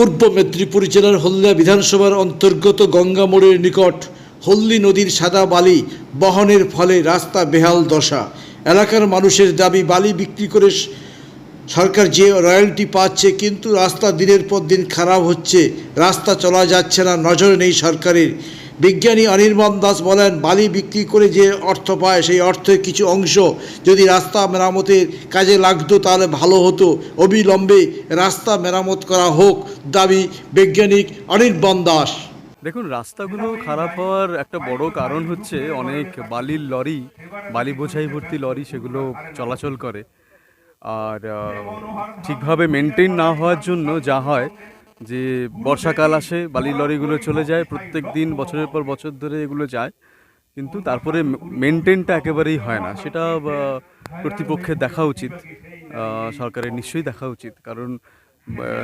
পূর্ব মেদিনীপুর জেলার হলদিয়া বিধানসভার অন্তর্গত গঙ্গামোড়ের নিকট হল্লি নদীর সাদা বালি বহনের ফলে রাস্তা বেহাল দশা। এলাকার মানুষের দাবি, বালি বিক্রি করে সরকার যে রয়্যালটি পাচ্ছে কিন্তু রাস্তা দিনের পর দিন খারাপ হচ্ছে। রাস্তা চলা যাচ্ছে না, নজর নেই সরকারের। বিজ্ঞানী অনির্বাণ দাস বলেন, বালি বিক্রি করে যে অর্থ পায়, সেই অর্থের কিছু অংশ যদি রাস্তা মেরামতের কাজে লাগতো তাহলে ভালো হতো। অবিলম্বে রাস্তা মেরামত করা হোক, দাবি বৈজ্ঞানিক অনির্বাণ দাস। দেখুন, রাস্তাগুলো খারাপ হওয়ার একটা বড় কারণ হচ্ছে অনেক বালির লরি, বালি বোঝাই ভর্তি লরি সেগুলো চলাচল করে। আর ঠিকভাবে মেনটেন না হওয়ার জন্য যা হয় যে বর্ষাকাল আসে, বালির লরিগুলো চলে যায়, প্রত্যেক দিন বছরের পর বছর ধরে এগুলো যায়, কিন্তু তারপরে মেনটেনটা একেবারেই হয় না। সেটা কর্তৃপক্ষের দেখা উচিত সরকারের নিশ্চয়ই দেখা উচিত, কারণ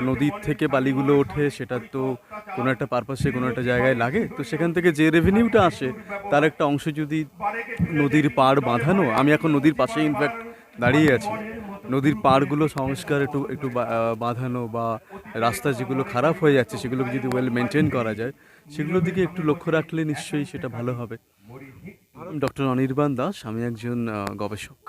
নদীর থেকে বালিগুলো ওঠে, সেটা তো কোনো একটা পারপাসে কোনো একটা জায়গায় লাগে, তো সেখান থেকে যে রেভিনিউটা আসে, তার একটা অংশ যদি নদীর পাড় বাঁধানো, আমি এখন নদীর পাশে ইনফ্যাক্ট দাঁড়িয়ে আছি নদীর পাড়গুলো সংস্কার একটু একটু বাঁধানো বা রাস্তা যেগুলো খারাপ হয়ে যাচ্ছে, সেগুলোকে যদি ওয়েল মেনটেন করা যায়, সেগুলোর দিকে একটু লক্ষ্য রাখলে নিশ্চয়ই সেটা ভালো হবে। ডক্টর অনির্বাণ দাস, আমি একজন গবেষক।